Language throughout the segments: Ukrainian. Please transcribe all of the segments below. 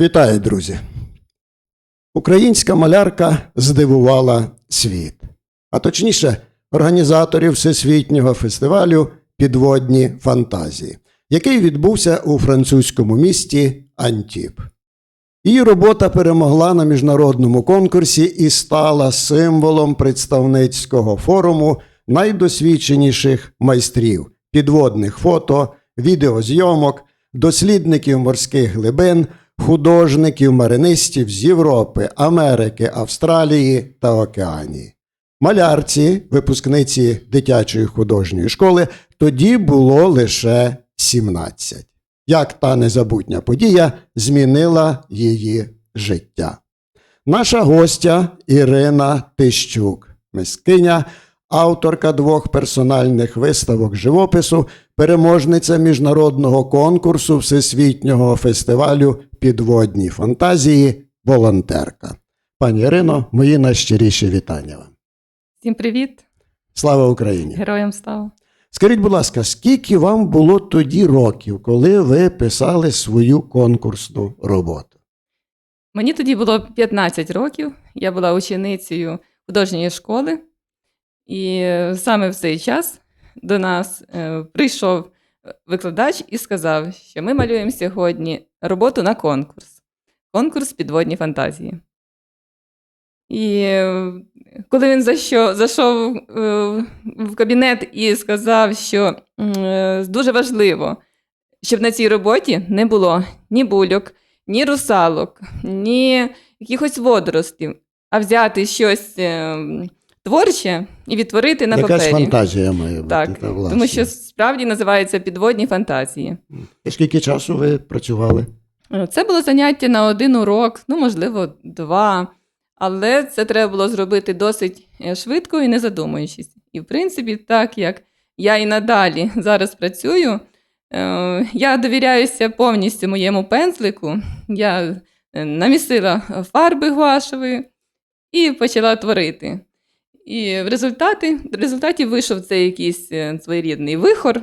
Вітаю, друзі! Українська малярка здивувала світ, а точніше, організаторів всесвітнього фестивалю Підводні фантазії, який відбувся у французькому місті Антіп. Її робота перемогла на міжнародному конкурсі і стала символом представницького форуму найдосвідченіших майстрів підводних фото, відеозйомок, дослідників морських глибин, художників, маринистів з Європи, Америки, Австралії та Океанії. Малярці, випускниці дитячої художньої школи, тоді було лише 17. Як та незабутня подія змінила її життя. Наша гостя Ірина Тищук, мискиня, авторка двох персональних виставок живопису, переможниця міжнародного конкурсу Всесвітнього фестивалю Підводні фантазії, волонтерка. Пані Ірино, мої найщиріші вітання вам. Всім привіт, Слава Україні! героям слава. Скажіть, будь ласка, скільки вам було тоді років, коли ви писали свою конкурсну роботу? Мені тоді було 15 років, я була ученицею художньої школи, і саме в цей час до нас е, прийшов викладач і сказав, що ми малюємо сьогодні роботу на конкурс. Конкурс підводні фантазії. І е, коли він зайшов е, в кабінет і сказав, що дуже важливо, щоб на цій роботі не було ні бульок, ні русалок, ні якихось водоростів, а взяти щось е, творче і відтворити на Якась папері. фантазія має бути. Так, та, власне. тому що справді називається підводні фантазії. І Скільки часу ви працювали? Е, Це було заняття на один урок, ну, можливо, два. Але це треба було зробити досить е, швидко і не задумуючись. І, в принципі, так як я і надалі зараз працюю, е, я довіряюся повністю моєму пензлику. Я намісила фарби гуашевої і почала творити. І в результаті, в результаті вийшов цей якийсь е, своєрідний вихор.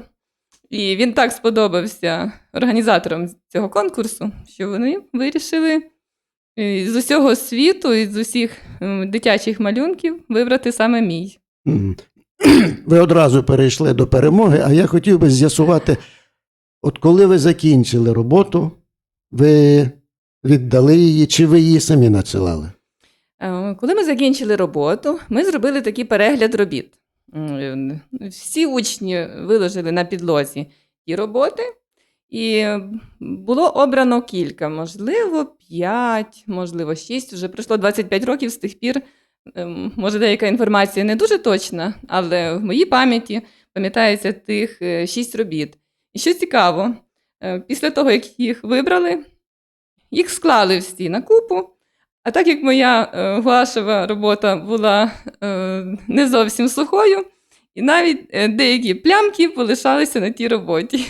І він так сподобався організаторам цього конкурсу, що вони вирішили е, з усього світу і з усіх дитячих малюнків вибрати саме мій. Ви одразу перейшли до перемоги, а я хотів би з'ясувати, от коли ви закінчили роботу, ви віддали її, чи ви її самі надсилали? Е, Коли ми закінчили роботу, ми зробили такий перегляд робіт. Всі учні виложили на підлозі ті роботи, і було обрано кілька, можливо, 5, можливо, 6. Вже пройшло 25 років з тих пір. Ем, Може, деяка інформація не дуже точна, але в моїй пам'яті пам'ятається тих 6 робіт. І що цікаво, е, після того, як їх вибрали, їх склали всі на купу. А так як моя е, гуашева робота була е, не зовсім сухою, і навіть е, деякі плямки полишалися на тій роботі.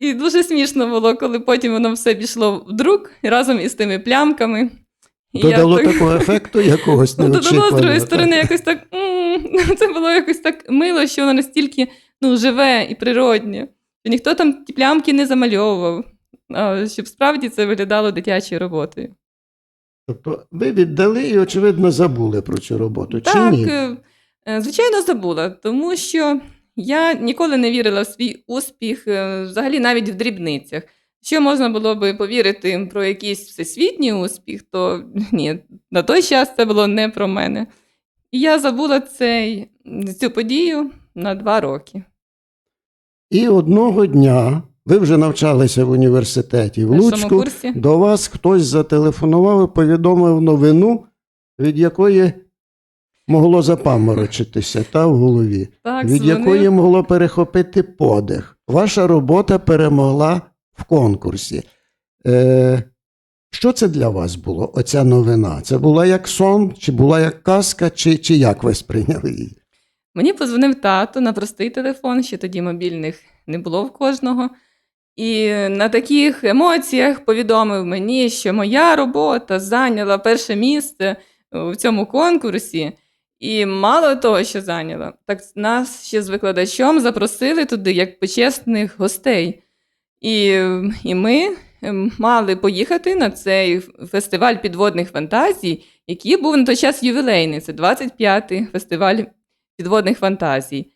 І дуже смішно було, коли потім воно все пішло в друк разом із тими плямками. І я Додало так- такого ефекту якогось Ну, додало з другої сторони якось так. Це було якось так мило, що воно настільки ну, живе і природнє. Що ніхто там ті плямки не замальовував, щоб справді це виглядало дитячою роботою. Тобто ви віддали і, очевидно, забули про цю роботу, чи ні? е, е, звичайно, забула, тому що я ніколи не вірила в свій успіх, е, взагалі навіть в дрібницях. Що можна було би повірити про якийсь всесвітній успіх, то ні, на той час це було не про мене. І я забула цей, цю подію на два роки. І одного дня ви вже навчалися в університеті в Луцьку. До вас хтось зателефонував і повідомив новину, від якої могло запаморочитися та в голові, Так, від якої могло перехопити подих. Ваша робота перемогла в конкурсі. Е, що це для вас було, оця новина? Це була як сон, чи була як казка, чи, чи як ви сприйняли її? Мені позвонив тато на простий телефон, ще тоді мобільних не було в кожного. І на таких емоціях повідомив мені, що моя робота зайняла перше місце в цьому конкурсі. І мало того, що зайняла, так нас ще з викладачом запросили туди як почесних гостей. І, і ми ем, мали поїхати на цей фестиваль підводних фантазій, який був на той час ювілейний. Це 25-й фестиваль підводних фантазій.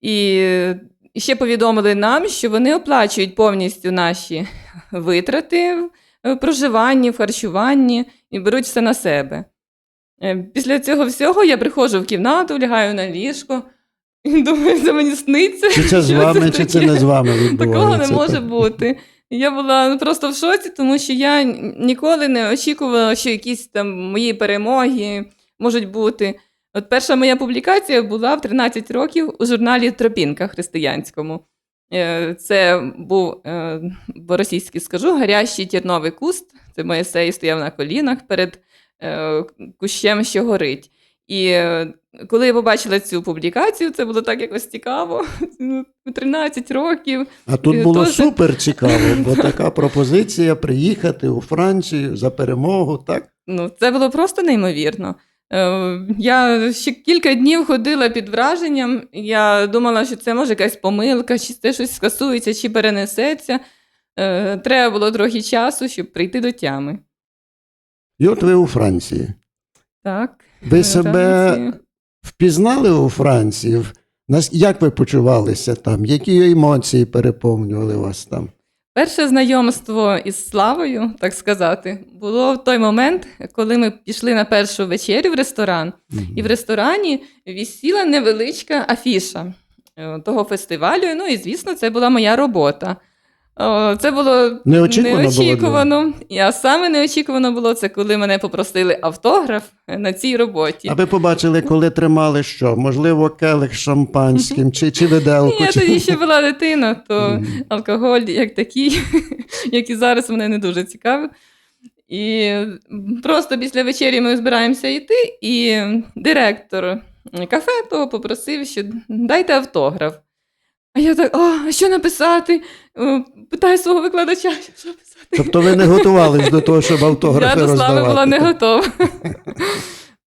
І е, ще повідомили нам, що вони оплачують повністю наші витрати в проживанні, в харчуванні і беруть все на себе. Е, Після цього всього я приходжу в кімнату, лягаю на ліжко і думаю, це мені сниться. Чи це з вами, чи це не з вами відбувається? Такого не може бути. Я була ну, просто в шоці, тому що я ніколи не очікувала, що якісь там мої перемоги можуть бути. От перша моя публікація була в 13 років у журналі Тропінка християнському. Е, Це був е, по-російськи скажу гарячий терновий куст. Це Моїсей стояв на колінах перед е, кущем, що горить. І коли я побачила цю публікацію, це було так якось цікаво. Ну, 13 років. А тут було теж- супер цікаво, бо така пропозиція приїхати у Францію за перемогу, так? Ну, це було просто неймовірно. Е, Я ще кілька днів ходила під враженням. Я думала, що це може якась помилка, чи це щось скасується, чи перенесеться. Е, Треба було трохи часу, щоб прийти до тями. І от ви у Франції. Так. Ви себе Франції. впізнали у Франції? Як ви почувалися там? Які емоції переповнювали вас там? Перше знайомство із Славою, так сказати, було в той момент, коли ми пішли на першу вечерю в ресторан. Мгм. І в ресторані вісіла невеличка афіша е, того фестивалю. Ну і звісно, це була моя робота. О, Це було Неочікувано неочікувано. І, А саме неочікувано було це, коли мене попросили автограф на цій роботі. А ви побачили, коли тримали що? Можливо, келих шампанським чи, чи виделку? Ні, я чи... тоді ще була дитина, то алкоголь як такий, як і зараз мене не дуже цікавив. І просто після вечері ми збираємося йти, і директор кафе того попросив, що дайте автограф. А я так, а що написати? Е, Питаю свого викладача, що писати. Тобто ви не готувались до того, щоб автографи Я до слави роздавати? була не готова.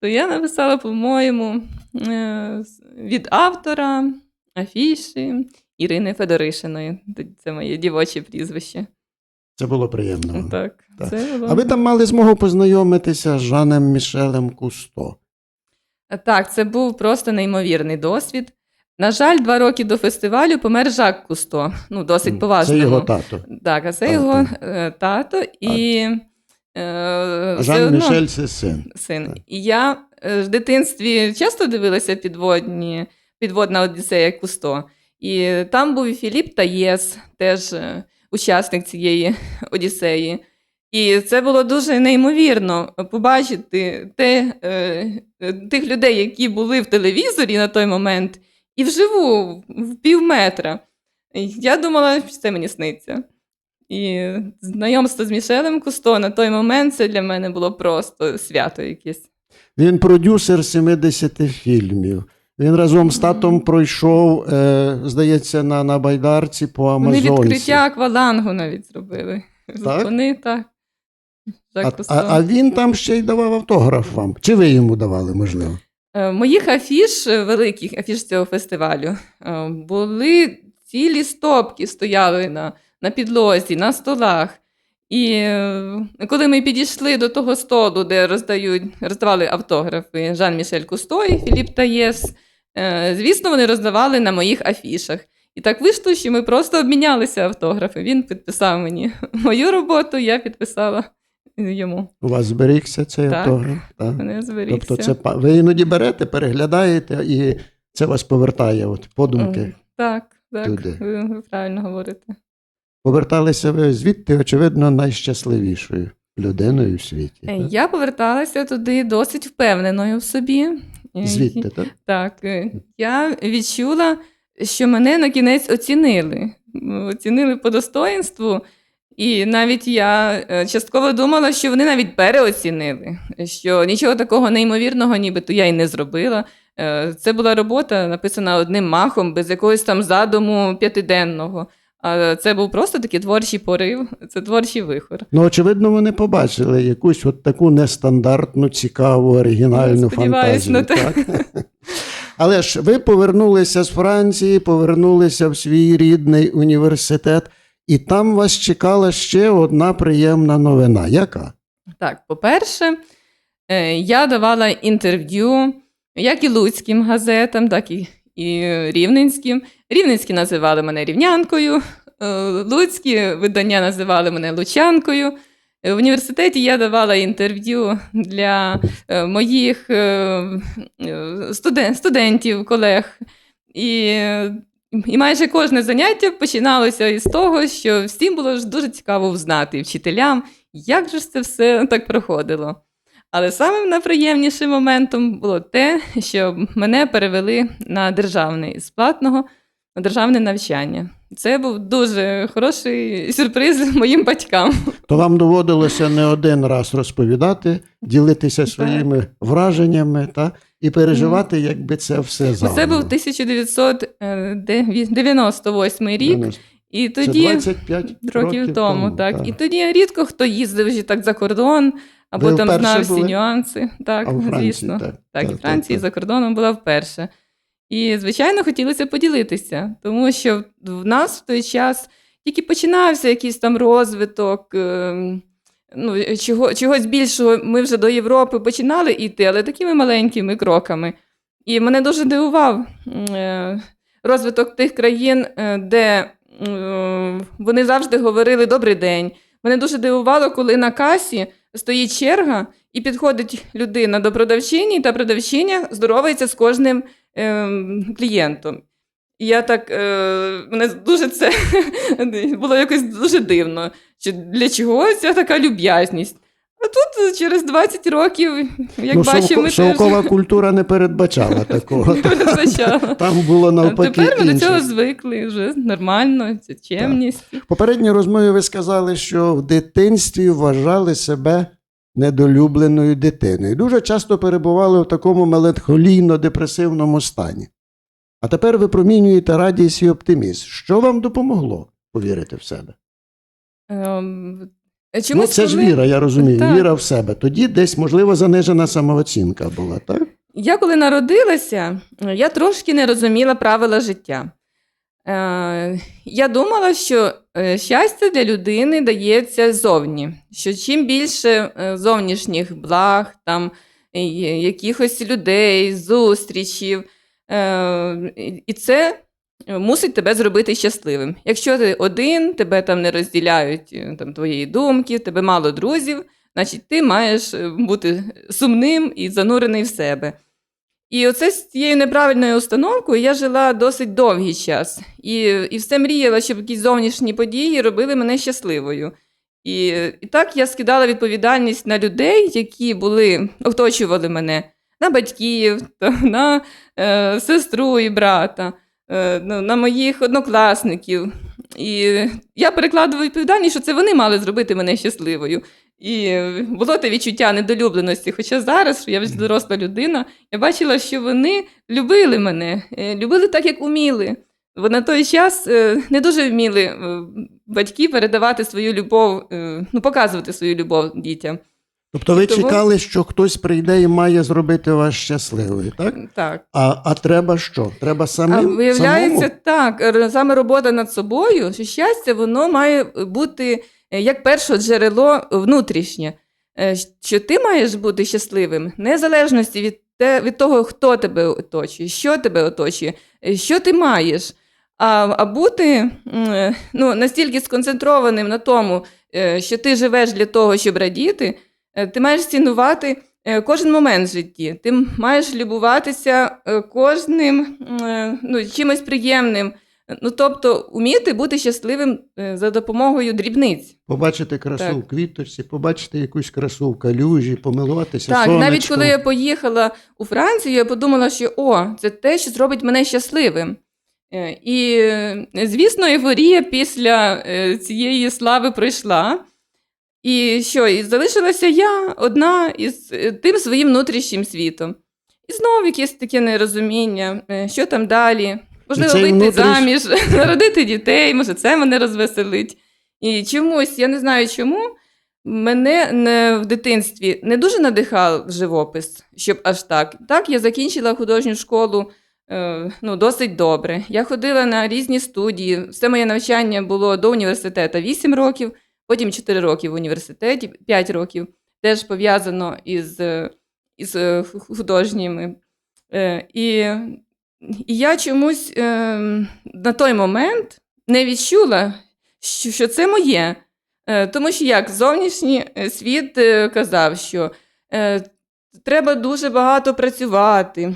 То я написала, по-моєму, е, з- від автора афіші Ірини Федоришиної. Це моє дівоче прізвище. Це було приємно. Так, Так. це було. А ви там мали змогу познайомитися з Жанем Мішелем Кусто. Так, це був просто неймовірний досвід. На жаль, два роки до фестивалю помер Жак Кусто. Ну, досить Це його тато. Так, а це Тато. його е, тато і. Е, Жан Мішель це син. син. І я е, в дитинстві часто дивилася підводні, підводна Одіссея Кусто. І там був і Філіп Таєс, теж е, учасник цієї Одіссеї. І це було дуже неймовірно побачити те, е, тих людей, які були в телевізорі на той момент, і вживу в пів метра. Я думала, що це мені сниться. І знайомство з Мішелем Кусто на той момент це для мене було просто свято якесь. Він продюсер 70 фільмів. Він разом з татом пройшов, е, здається, на, на байдарці по Вони Амазонці. відкриття аквалангу навіть зробили. Так? Вони так. А, а, а він там ще й давав автограф вам. Чи ви йому давали, можливо? Е, Моїх афіш, е, великих афіш цього фестивалю, е, були цілі стопки стояли на, на підлозі, на столах. І коли ми підійшли до того столу, де роздають, роздавали автографи Жан-Мішель Кусто і Філіп Таєс, звісно, вони роздавали на моїх афішах. І так вийшло, що ми просто обмінялися автографи. Він підписав мені мою роботу, я підписала йому. У вас зберігся цей Так. автограф? Так. Мене зберігся. Тобто це ви іноді берете, переглядаєте, і це вас повертає, от подумки. Так, так, туди. ви, ви правильно говорите. Поверталися ви звідти, очевидно, найщасливішою людиною в світі. Е, так? Я поверталася туди досить впевненою в собі. Е, Звідти, так? Так, е, я відчула, що мене на кінець оцінили. Оцінили по достоїнству. І навіть я е, частково думала, що вони навіть переоцінили, що нічого такого неймовірного, нібито я й не зробила. Е, Це була робота, написана одним махом, без якогось там задуму п'ятиденного. А це був просто такий творчий порив, це творчий вихор. Ну, очевидно, вони побачили якусь от таку нестандартну, цікаву, оригінальну Сподіваюсь фантазію. на. Так? Але ж ви повернулися з Франції, повернулися в свій рідний університет. І там вас чекала ще одна приємна новина. Яка? Так, по-перше, е, я давала інтерв'ю як і луцьким газетам, так і, і рівненським. Рівненські називали мене рівнянкою, е, луцькі видання називали мене лучанкою. В університеті я давала інтерв'ю для е, моїх студен- студентів, колег. І, і майже кожне заняття починалося із того, що всім було ж дуже цікаво взнати і вчителям, як же ж це все так проходило. Але самим найприємнішим моментом було те, що мене перевели на державний з платного на державне навчання. Це був дуже хороший сюрприз моїм батькам. То вам доводилося не один раз розповідати, ділитися своїми враженнями та, і переживати, якби це все заново. Це був 1998 рік, і Це тоді 25 років, тому, так. так. І тоді рідко хто їздив вже так за кордон, або Ви там знав всі були? нюанси. Так, а Франції, звісно. так. Так, і Франції за кордоном була вперше. І, звичайно, хотілося поділитися, тому що в нас в той час тільки починався якийсь там розвиток. ем, Ну, чого, чогось більшого ми вже до Європи починали йти, але такими маленькими кроками. І мене дуже дивував е, розвиток тих країн, е, де вони завжди говорили Добрий день. Мене дуже дивувало, коли на касі стоїть черга, і підходить людина до продавчині, та продавчиня здоровається з кожним ем, клієнтом. І я так, е, мене дуже це було якось дуже дивно. Що для чого ця така люб'язність? А тут через 20 років, як ну, бачимо, ми шовкова культура не передбачала такого. теж передбачала. Там було навпаки. Тепер ми до цього звикли, вже нормально, це чемність. В попередній розмові ви сказали, що в дитинстві вважали себе недолюбленою дитиною. Дуже часто перебували в такому меланхолійно-депресивному стані. А тепер ви промінюєте радість і оптимізм. Що вам допомогло повірити в себе? Ем, ну, це ж віра, я розумію, Так. віра в себе. Тоді десь, можливо, занижена самооцінка була, так? Я коли народилася, я трошки не розуміла правила життя. Е, я думала, що е, щастя для людини дається зовні, що чим більше е, зовнішніх благ, там, якихось людей, зустрічів, і- і це мусить тебе зробити щасливим. Якщо ти один, тебе там не розділяють е, там, твоєї думки, тебе мало друзів, значить ти маєш е, бути сумним і занурений в себе. І оце з цією неправильною установкою я жила досить довгий час. І, і все мріяла, щоб якісь зовнішні події робили мене щасливою. І, і так я скидала відповідальність на людей, які були, оточували мене, на батьків, на е, сестру і брата, е, ну, на моїх однокласників. І я перекладувала відповідальність, що це вони мали зробити мене щасливою. І було те відчуття недолюбленості. Хоча зараз, що я вже доросла людина, я бачила, що вони любили мене, е, любили так, як уміли. Бо на той час е, не дуже вміли е, батьки передавати свою любов, ну, показувати свою любов дітям. Тобто ви Тому- чекали, що хтось прийде і має зробити вас щасливою, так? Так. А, а треба що? Треба самим? А виявляється, самому? так, р- саме робота над собою, що щастя, воно має бути е, як перше джерело внутрішнє. Е, Що ти маєш бути щасливим, незалежності від, те, від того, хто тебе оточує, що тебе оточує, е, що ти маєш. А, а бути м, е, ну, настільки сконцентрованим на тому, е, що ти живеш для того, щоб радіти, ти маєш цінувати е, кожен момент в житті. Ти маєш любуватися е, кожним е, ну, чимось приємним. Ну, тобто, уміти бути щасливим е, за допомогою дрібниць. Побачити красу Так. в квіточці, побачити якусь красу в калюжі, помилуватися Так, сонечком. навіть коли я поїхала у Францію, я подумала, що о, це те, що зробить мене щасливим. Е, І, е, звісно, ейфорія після е, цієї слави пройшла. І що, і залишилася я одна із е, тим своїм внутрішнім світом. І знову якесь таке нерозуміння, е, що там далі. Можливо, вийти внутріш- заміж, народити дітей, може, це мене розвеселить. І чомусь, я не знаю чому, мене не, в дитинстві не дуже надихав живопис, щоб аж так. Так, я закінчила художню школу е, ну, досить добре. Я ходила на різні студії. Все моє навчання було до університету 8 років, потім 4 роки в університеті, 5 років, теж пов'язано із, із е, художніми. Е, І, і я чомусь е, на той момент не відчула, що, це моє. Тому що як зовнішній світ казав, що треба дуже багато працювати,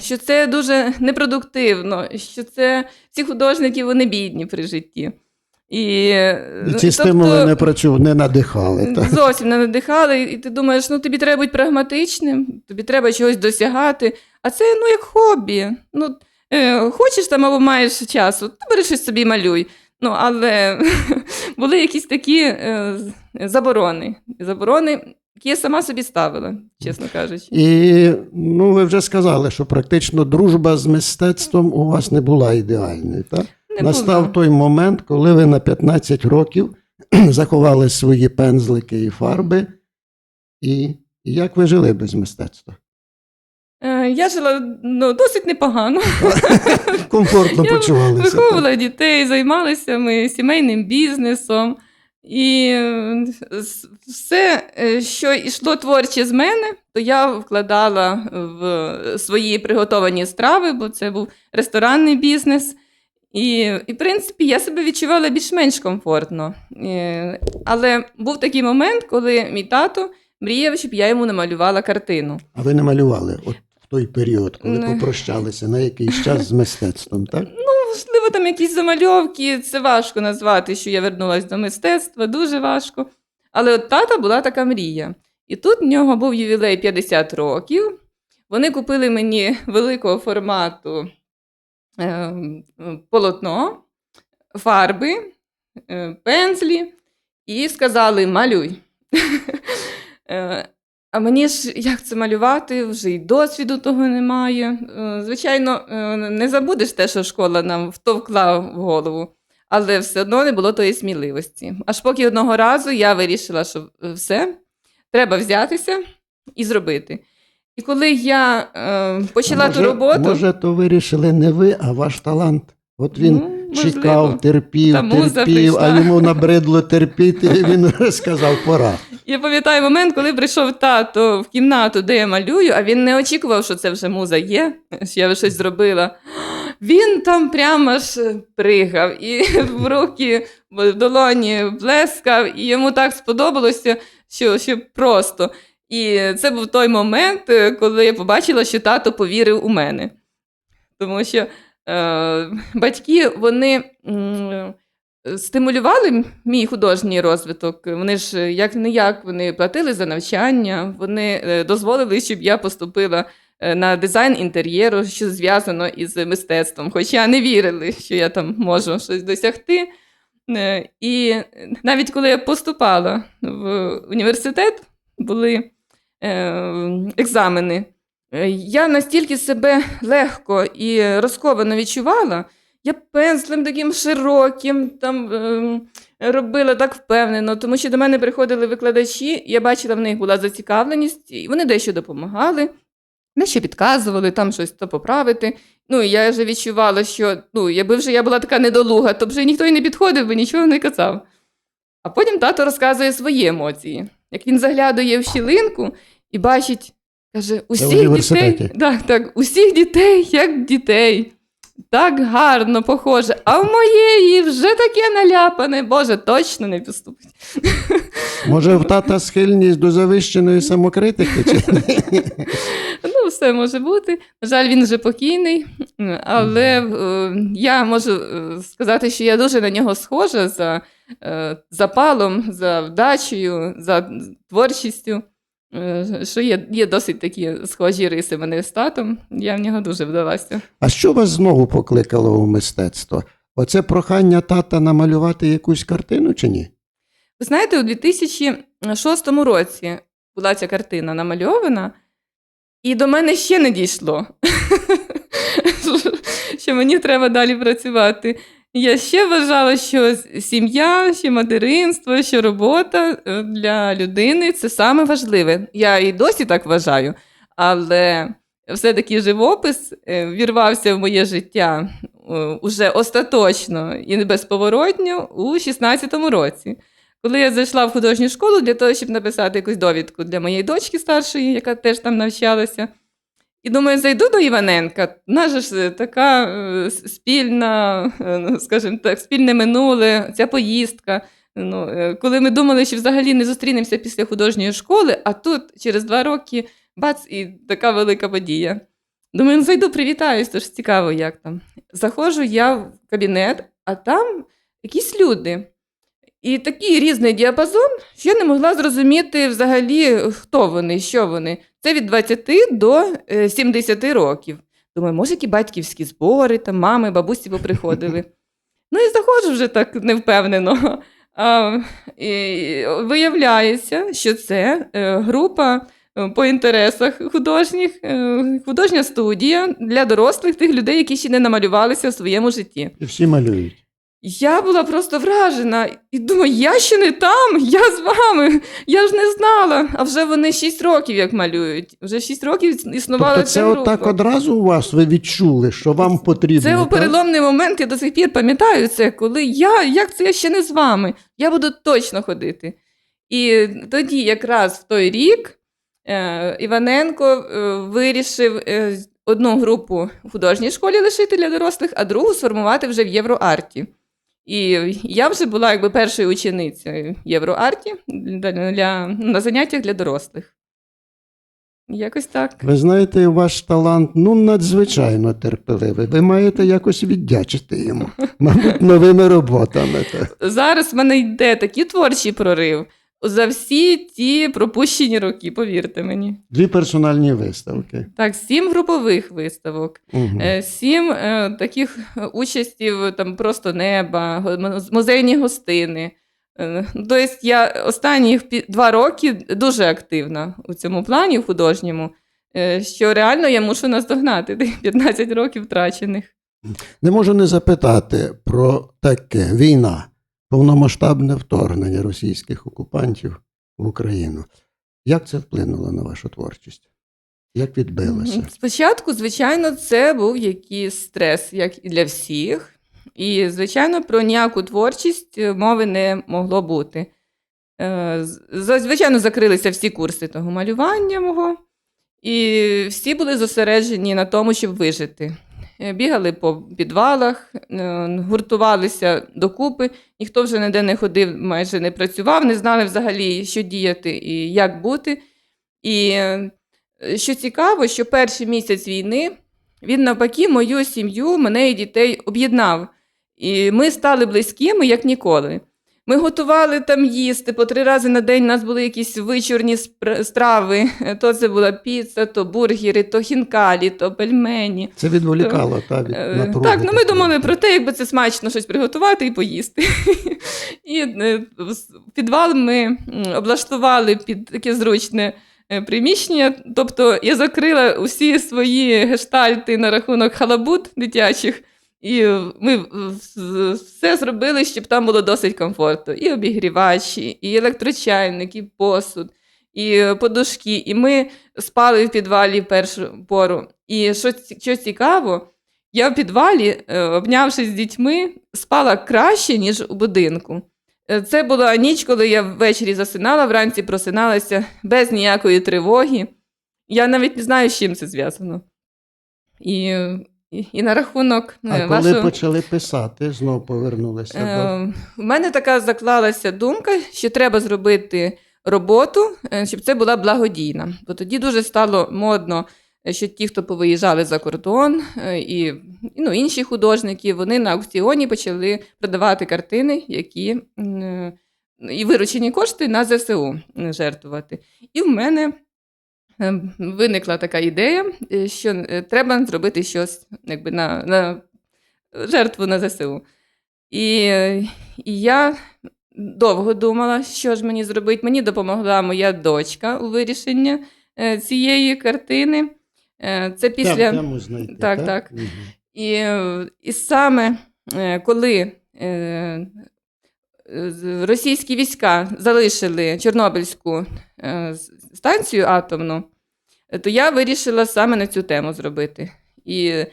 що це дуже непродуктивно, що це всі художники вони бідні при житті. І, е, І ці тобто, стимули не працювали, не надихали. Так? Зовсім не надихали, і ти думаєш, ну тобі треба бути прагматичним, тобі треба чогось досягати. А це ну як хобі. Ну, е, хочеш там або маєш часу, то бери щось собі малюй. Ну, але були якісь такі е, заборони. Заборони, які я сама собі ставила, чесно кажучи. І ну, ви вже сказали, що практично дружба з мистецтвом у вас не була ідеальною. Так? Не Настав було. той момент, коли ви на 15 років заховали свої пензлики і фарби. І, як ви жили без мистецтва? Е, я жила ну, досить непогано. Комфортно Я почувалися. так? Виховувала дітей, займалися ми сімейним бізнесом. І е, все, е, що йшло творче з мене, то я вкладала в свої приготовані страви, бо це був ресторанний бізнес. І, і в принципі, я себе відчувала більш-менш комфортно. Е, Але був такий момент, коли мій тато мріяв, щоб я йому намалювала картину. А ви не малювали от в той період, коли Не. попрощалися на якийсь час з мистецтвом, так? Можливо, там якісь замальовки, це важко назвати, що я вернулася до мистецтва, дуже важко. Але от тата була така мрія. І тут в нього був ювілей 50 років. Вони купили мені великого формату полотно, фарби, е, пензлі і сказали: малюй. Е, А мені ж як це малювати, вже й досвіду того немає. Е, Звичайно, не забудеш те, що школа нам втовкла в голову, але все одно не було тої сміливості. Аж поки одного разу я вирішила, що все, треба взятися і зробити. І коли я е, почала А ту роботу, Може, то вирішили не ви, а ваш талант. От він ну, чекав, терпів, Та муза терпів, а йому набридло терпіти, і він сказав, пора. Я пам'ятаю момент, коли прийшов тато в кімнату, де я малюю, а він не очікував, що це вже муза є, що я щось зробила. Він там прямо аж пригав і в руки, в долоні блескав, і йому так сподобалося, що, що просто. І це був той момент, е, коли я побачила, що тато повірив у мене. Тому що е, батьки вони м, стимулювали мій художній розвиток. Вони ж як не як вони платили за навчання, вони е, дозволили, щоб я поступила е, на дизайн інтер'єру, що зв'язано із мистецтвом. Хоча не вірили, що я там можу щось досягти. Е, І навіть коли я поступала в університет, були е, екзамени. Е, Я настільки себе легко і розковано відчувала, я пензлем таким широким там ем, робила так впевнено, тому що до мене приходили викладачі, я бачила, в них була зацікавленість, і вони дещо допомагали, дещо підказували, там щось то поправити. Ну, я вже відчувала, що ну, якби вже я була така недолуга, то вже ніхто і не підходив би, нічого не казав. А потім тато розказує свої емоції. Як він заглядує в щілинку і бачить, каже, усіх дітей, так, так, усіх дітей, як дітей. Так гарно похоже. А в моєї вже таке наляпане. Боже, точно не поступить. Може, в тата схильність до завищеної самокритики? Чи? Ну, все може бути. На жаль, він вже покійний, але е, я можу е, сказати, що я дуже на нього схожа за е, запалом, за вдачею, за творчістю. Е, Що є, є досить такі схожі риси мене з татом. Я в нього дуже вдалася. А що вас знову покликало у мистецтво? Оце прохання тата намалювати якусь картину чи ні? Ви знаєте, у 2006 році була ця картина намальована, і до мене ще не дійшло, що мені треба далі працювати. Я ще вважала, що сім'я, що материнство, що робота е, для людини це саме важливе. Я і досі так вважаю. Але все-таки живопис е, вірвався в моє життя е, уже остаточно і безповоротньо у 16-му році. Коли я зайшла в художню школу для того, щоб написати якусь довідку для моєї дочки старшої, яка теж там навчалася. І думаю, зайду до Іваненка. Же ж така е, спільна, е, ну, скажімо так, спільне минуле, ця поїздка. Ну, е, коли ми думали, що взагалі не зустрінемося після художньої школи, а тут через два роки бац, і така велика подія. Думаю, ну зайду, привітаюсь, тож цікаво, як там. Заходжу я в кабінет, а там якісь люди. І такий різний діапазон, що я не могла зрозуміти взагалі, хто вони, що вони. Це від 20 до е, 70 років. Думаю, може, які батьківські збори, там мами, бабусі поприходили. Ну і заходжу вже так невпевнено. А, і виявляється, що це е, група е, по інтересах художніх, е, художня студія для дорослих тих людей, які ще не намалювалися в своєму житті. І всі малюють. Я була просто вражена і думаю, я ще не там, я з вами. Я ж не знала. А вже вони 6 років як малюють. Вже 6 років існувала Тобто ця це група. отак одразу у вас ви відчули, що вам потрібно. Це у так? переломний момент, я до сих пір пам'ятаю це, коли я, як це я ще не з вами, я буду точно ходити. І тоді, якраз в той рік, е, Іваненко е, вирішив е, одну групу в художній школі лишити для дорослих, а другу сформувати вже в Євроарті. І я вже була якби першою ученицею Євроарті для, на заняттях для дорослих. Якось так. Ви знаєте, ваш талант ну надзвичайно терпеливий. Ви маєте якось віддячити йому. Мабуть, новими роботами. Зараз в мене йде такий творчий прорив за всі ті пропущені роки, повірте мені. Дві персональні виставки. Так, сім групових виставок, Угу. сім е, таких е, участів там просто неба, музейні гостини. Тобто я останні два роки дуже активна у цьому плані в художньому, що реально я мушу наздогнати тих 15 років втрачених. Не можу не запитати про таке війна, повномасштабне вторгнення російських окупантів в Україну. Як це вплинуло на вашу творчість? Як відбилося? Спочатку, звичайно, це був якийсь стрес, як і для всіх. І, звичайно, про ніяку творчість е, мови не могло бути. Е, Звичайно, закрилися всі курси того малювання мого, і всі були зосереджені на тому, щоб вижити. Е, Бігали по підвалах, е, гуртувалися докупи, ніхто вже ніде не ходив, майже не працював, не знали взагалі, що діяти і як бути. І е, що цікаво, що перший місяць війни він навпаки мою сім'ю, мене і дітей об'єднав. І ми стали близькими, як ніколи. Ми готували там їсти по три рази на день. У нас були якісь вичорні страви. То це була піца, то бургери, то хінкалі, то пельмені. Це відволікало та від Е, напруги. Так, ну ми думали про те, якби це смачно щось приготувати і поїсти. І е, підвал ми облаштували під таке зручне е, приміщення. Тобто я закрила усі свої гештальти на рахунок халабут дитячих. І ми все зробили, щоб там було досить комфортно. І обігрівач, і електрочайник, і посуд, і подушки. І ми спали в підвалі першу пору. І що, що цікаво, я в підвалі, е, обнявшись з дітьми, спала краще, ніж у будинку. Е, Це була ніч, коли я ввечері засинала, вранці просиналася без ніякої тривоги. Я навіть не знаю, з чим це зв'язано. І, і, на рахунок А е, коли почали писати, знов повернулися до. Е, В мене така заклалася думка, що треба зробити роботу, е, щоб це була благодійна. Бо тоді дуже стало модно, е, що ті, хто повиїжджали за кордон, е, і, ну, інші художники, вони на аукціоні почали продавати картини, які е, і виручені кошти на ЗСУ жертвувати. І в мене е, виникла така ідея, е, що е, треба зробити щось якби, на, на жертву на ЗСУ. І, і я довго думала, що ж мені зробити. Мені допомогла моя дочка у вирішенні е, цієї картини. Е, Це після. Тему знайти, Так, так. Мгм. І, е, і саме е, коли е, е, російські війська залишили Чорнобильську е, станцію атомну, то я вирішила саме на цю тему зробити. І е,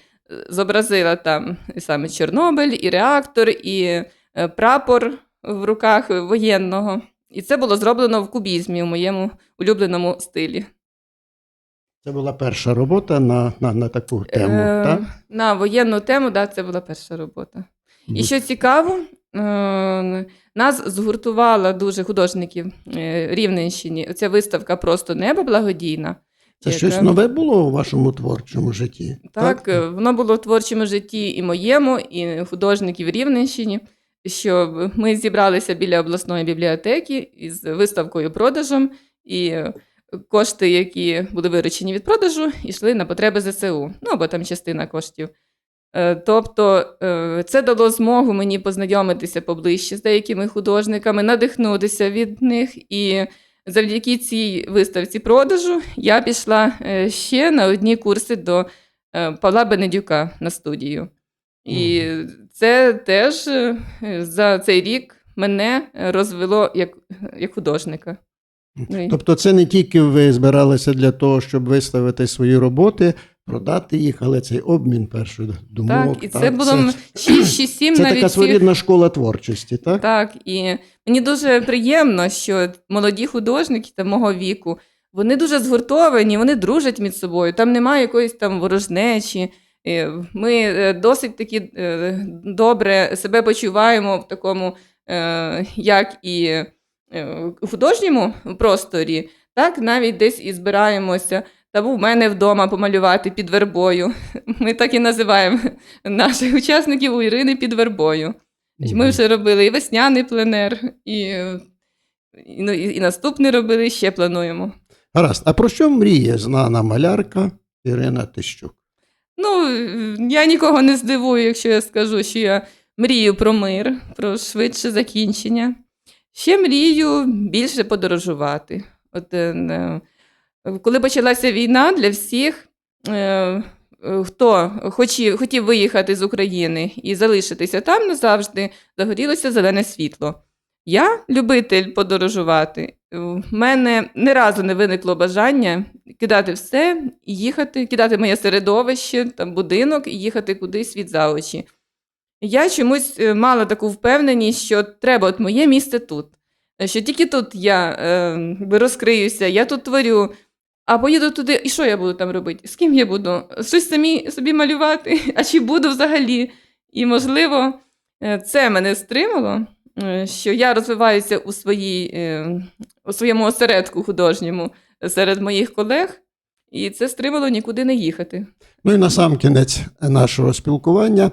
зобразила там і саме Чорнобиль, і реактор, і е, прапор в руках воєнного. І це було зроблено в кубізмі, у моєму улюбленому стилі. Це була перша робота на, на, на таку тему, Е, так? На воєнну тему, да, це була перша робота. І що цікаво, е, нас згуртувала дуже художників е, Рівненщині. Оця виставка просто небо благодійна. Це яка- щось нове було у вашому творчому житті? Так, е, воно було в творчому житті і моєму, і художників Рівненщині. Що ми зібралися біля обласної бібліотеки із виставкою продажем, і кошти, які були виручені від продажу, йшли на потреби ЗСУ. Ну або там частина коштів. Е, Тобто е, це дало змогу мені познайомитися поближче з деякими художниками, надихнутися від них. І завдяки цій виставці продажу я пішла е, ще на одні курси до Павла Бенедюка на студію. І це теж за цей рік мене розвело як, як художника. Ну, Тобто це не тільки ви збиралися для того, щоб виставити свої роботи, продати їх, але цей обмін першої думок. Так, і це було 6 чи 7 це навіть така своєрідна школа творчості, так? Так, і мені дуже приємно, що молоді художники там, мого віку, вони дуже згуртовані, вони дружать між собою. Там немає якоїсь там ворожнечі. Е, Ми е, досить таки е, добре себе почуваємо в такому, як і у художньому просторі, так навіть десь і збираємося. Та був у мене вдома помалювати під вербою. Ми так і називаємо наших учасників у Ірини під вербою. Ми вже робили і весняний пленер, і, і, ну, і, і наступний робили, і ще плануємо. Гаразд. А про що мріє знана малярка Ірина Тищук? Ну, я нікого не здивую, якщо я скажу, що я мрію про мир, про швидше закінчення. Ще мрію більше подорожувати. От, е, коли почалася війна для всіх, е, е, хто хотів, виїхати з України і залишитися там назавжди, загорілося зелене світло. Я любитель подорожувати. У мене не разу не виникло бажання кидати все і їхати, кидати моє середовище, там, будинок і їхати кудись від за очі. Я чомусь е, мала таку впевненість, що треба от моє місце тут. Е, Що тільки тут я е, розкриюся, я тут творю, а поїду туди, і що я буду там робити? З ким я буду? Щось самі собі малювати? А чи буду взагалі? І, можливо, е, це мене стримало, е, що я розвиваюся у, своїй, е, у своєму осередку художньому серед моїх колег, і це стримало нікуди не їхати. Ну і на сам кінець нашого спілкування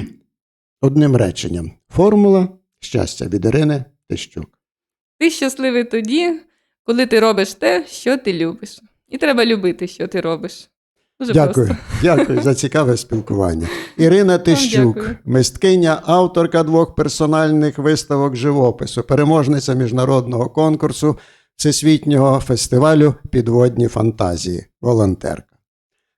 одним реченням. Формула щастя від Ірини Тищук. Ти щасливий тоді, коли ти робиш те, що ти любиш. І треба любити, що ти робиш. Дуже Дякую, просто. дякую за цікаве спілкування. Ірина Тищук, мисткиня, авторка двох персональних виставок живопису, переможниця міжнародного конкурсу Всесвітнього фестивалю Підводні фантазії, волонтерка.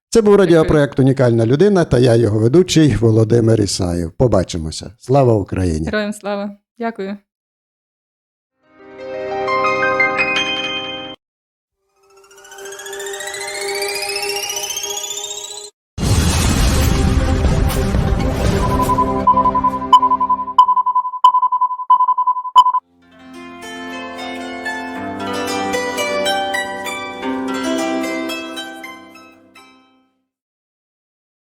Це був радіопроект Унікальна людина та я, його ведучий Володимир Ісаєв. Побачимося. Слава Україні! Героям слава. Дякую.